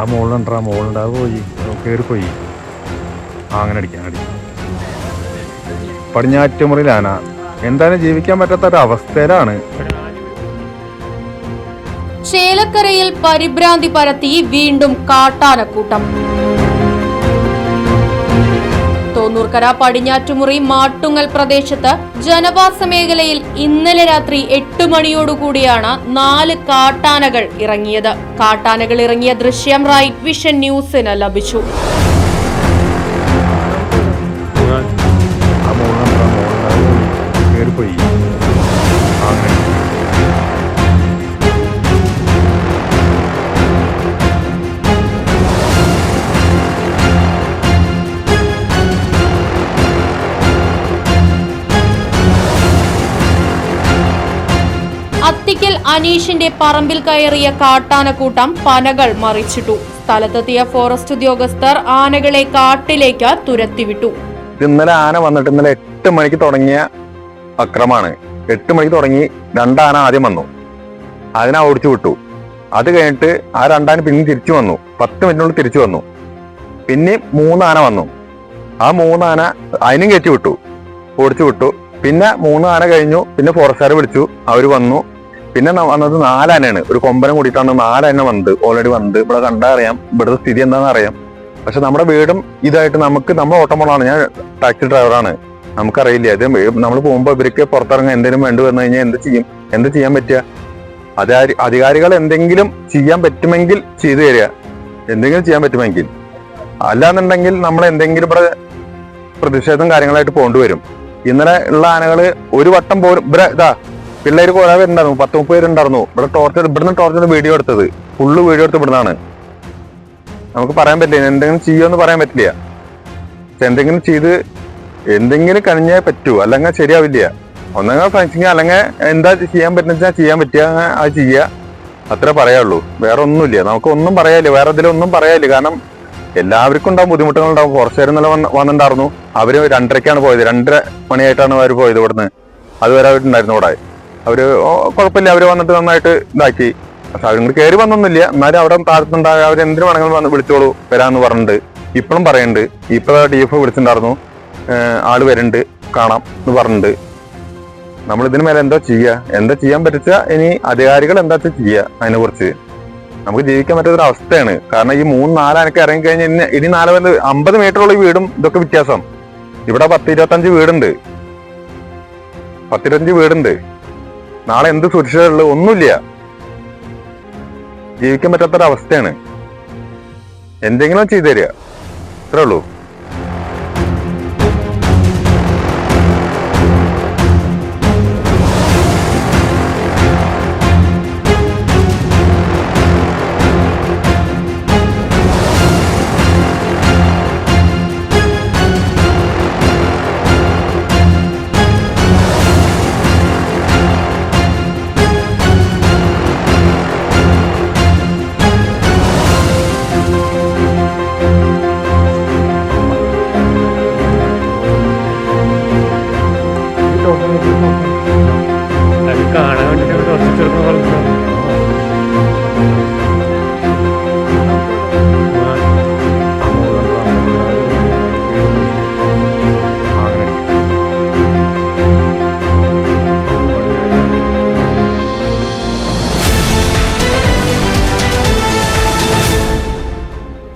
ആ മുകളിലുണ്ടാ മുകളിലുണ്ട് അത് പോയി. കയറി പോയി. ആ അങ്ങനെ അടിക്കാം അടിക്കാം. പടിഞ്ഞാറ്റുമുറിയിലാന എന്തായാലും ജീവിക്കാൻ പറ്റാത്ത ഒരു ചേലക്കരയിൽ പരിഭ്രാന്തി പരത്തി വീണ്ടും കാട്ടാനക്കൂട്ടം. തോന്നൂർക്കര പടിഞ്ഞാറ്റുമുറി മാട്ടുങ്ങൽ പ്രദേശത്ത് ജനവാസ മേഖലയിൽ ഇന്നലെ രാത്രി എട്ട് മണിയോടുകൂടിയാണ് നാല് കാട്ടാനകൾ ഇറങ്ങിയത്. കാട്ടാനകൾ ഇറങ്ങിയ ദൃശ്യം റൈറ്റ് വിഷൻ ന്യൂസിന് ലഭിച്ചു. അനീഷിന്റെ പറമ്പിൽ കയറിയ കാട്ടാനക്കൂട്ടം പനകൾ മറിച്ചിട്ടു. സ്ഥലത്തെത്തിയ ഫോറസ്റ്റ് ഉദ്യോഗസ്ഥർ ആനകളെ കാട്ടിലേക്ക് തുരത്തിവിട്ടു. ഇന്നലെ ആന വന്നിട്ട് ഇന്നലെ എട്ട് മണിക്ക് തുടങ്ങിയ അക്രമാണ് എട്ട് മണിക്ക് തുടങ്ങി രണ്ടാന ആദ്യം വന്നു. അതിനെ ഓടിച്ചു വിട്ടു. അത് കഴിഞ്ഞിട്ട് ആ രണ്ടാന പിന്നെ തിരിച്ചു വന്നു. പത്ത് മിനിറ്റിനുള്ളിൽ തിരിച്ചു വന്നു. പിന്നെ മൂന്നാന വന്നു. ആ മൂന്നാന അതിനും കയറ്റി വിട്ടു. ഓടിച്ചു വിട്ടു. പിന്നെ മൂന്നാന കഴിഞ്ഞു. പിന്നെ ഫോറസ്റ്റുകാരെ വിളിച്ചു. അവർ വന്നു. പിന്നെ വന്നത് നാലാനയാണ്. ഒരു കൊമ്പനം കൂടിയിട്ടാണ് നാലാന വന്നത്. ഓൾറെഡി വന്നത്. ഇവിടെ കണ്ടാ അറിയാം ഇവിടുത്തെ സ്ഥിതി എന്താണെന്ന് അറിയാം. പക്ഷെ നമ്മുടെ വീടും ഇതായിട്ട് നമുക്ക് നമ്മൾ ഓട്ടോമോളാണ്. ഞാൻ ടാക്സി ഡ്രൈവറാണ്. നമുക്കറിയില്ല. ഇത് നമ്മൾ പോകുമ്പോൾ ഇവർക്ക് പുറത്തിറങ്ങാൻ എന്തെങ്കിലും വേണ്ടി വന്നു കഴിഞ്ഞാൽ എന്ത് ചെയ്യും? എന്ത് ചെയ്യാൻ പറ്റുക? അധികാരി അധികാരികൾ എന്തെങ്കിലും ചെയ്യാൻ പറ്റുമെങ്കിൽ ചെയ്തു തരിക. എന്തെങ്കിലും ചെയ്യാൻ പറ്റുമെങ്കിൽ. അല്ലാന്നുണ്ടെങ്കിൽ നമ്മൾ എന്തെങ്കിലും ഇവിടെ പ്രതിഷേധം കാര്യങ്ങളായിട്ട് പോകേണ്ടി വരും. ഇന്നലെ ഉള്ള ആനകൾ ഒരു വട്ടം പോലും ഇവിടെ ഇതാ പിള്ളേര് കുറെ പേരുണ്ടായിരുന്നു. പത്ത് മുപ്പത് പേരുണ്ടായിരുന്നു. ഇവിടെ ടോർച്ചർ ഇവിടുന്ന് ടോർച്ചർ വീഡിയോ എടുത്തത്. ഫുള്ള് വീഡിയോ എടുത്ത് ഇവിടുന്നാണ്. നമുക്ക് പറയാൻ പറ്റില്ല. എന്തെങ്കിലും ചെയ്യുമെന്ന് പറയാൻ പറ്റില്ല. എന്തെങ്കിലും ചെയ്ത് എന്തെങ്കിലും കഴിഞ്ഞേ പറ്റൂ. അല്ലെങ്കിൽ ശരിയാവില്ല. ഒന്നെങ്കിൽ ഫ്രണ്ട്സിങ് അല്ലെങ്കിൽ എന്താ ചെയ്യാൻ പറ്റുന്ന ചെയ്യാൻ പറ്റുക അത് ചെയ്യുക അത്രേ പറയാനുള്ളൂ. വേറെ ഒന്നുമില്ല. നമുക്ക് ഒന്നും പറയാല്ല വേറെ ഇതിലൊന്നും പറയാല്ല കാരണം എല്ലാവർക്കും ഉണ്ടാവും ബുദ്ധിമുട്ടുകൾ ഉണ്ടാവും. പേരും നല്ല വന്നിട്ടുണ്ടായിരുന്നു. അവർ രണ്ടരക്കാണ് പോയത്. രണ്ടര മണിയായിട്ടാണ് അവർ പോയത് ഇവിടുന്ന്. അതുവരെ അവരുണ്ടായിരുന്നു ഇവിടെ. അവർ ഓ, കുഴപ്പമില്ല. അവർ വന്നിട്ട് നന്നായിട്ട് ഇതാക്കി. പക്ഷെ അവരിങ്ങോട്ട് കയറി വന്നൊന്നുമില്ല. എന്നാലും അവിടെ താഴത്തുണ്ടായ അവർ എന്തിനു വേണമെങ്കിലും വന്ന് വിളിച്ചോളൂ വരാമെന്ന് പറഞ്ഞിട്ടുണ്ട്. ഇപ്പോഴും പറയുന്നുണ്ട്. ഇപ്പോഴത്തെ ഡി എഫ് വിളിച്ചിട്ടുണ്ടായിരുന്നു. ആൾ വരുന്നുണ്ട്. കാണാം എന്ന് പറഞ്ഞിട്ടുണ്ട്. നമ്മൾ ഇതിന് മേലെ എന്താ ചെയ്യുക എന്താ ചെയ്യാൻ പറ്റിച്ച ഇനി അധികാരികൾ എന്താ ചെയ്യുക അതിനെ കുറിച്ച്? നമുക്ക് ജീവിക്കാൻ പറ്റുന്ന ഒരു അവസ്ഥയാണ്. കാരണം ഈ മൂന്ന് നാലാനൊക്കെ ഇറങ്ങി കഴിഞ്ഞാൽ ഇനി ഇനി നാല് പേര് അമ്പത് മീറ്ററുള്ള ഈ വീടും ഇതൊക്കെ വ്യത്യാസം. ഇവിടെ പത്ത് ഇരുപത്തഞ്ച് വീടുണ്ട്. പത്തിരുപത്തഞ്ച് വീടുണ്ട്. നാളെ എന്ത് സുരക്ഷിതമുള്ളത് ഒന്നുമില്ല. ജീവിക്കാൻ പറ്റാത്തൊരവസ്ഥയാണ്. എന്തെങ്കിലും ചെയ്തു തരിക. ഇത്രേ ഉള്ളൂ.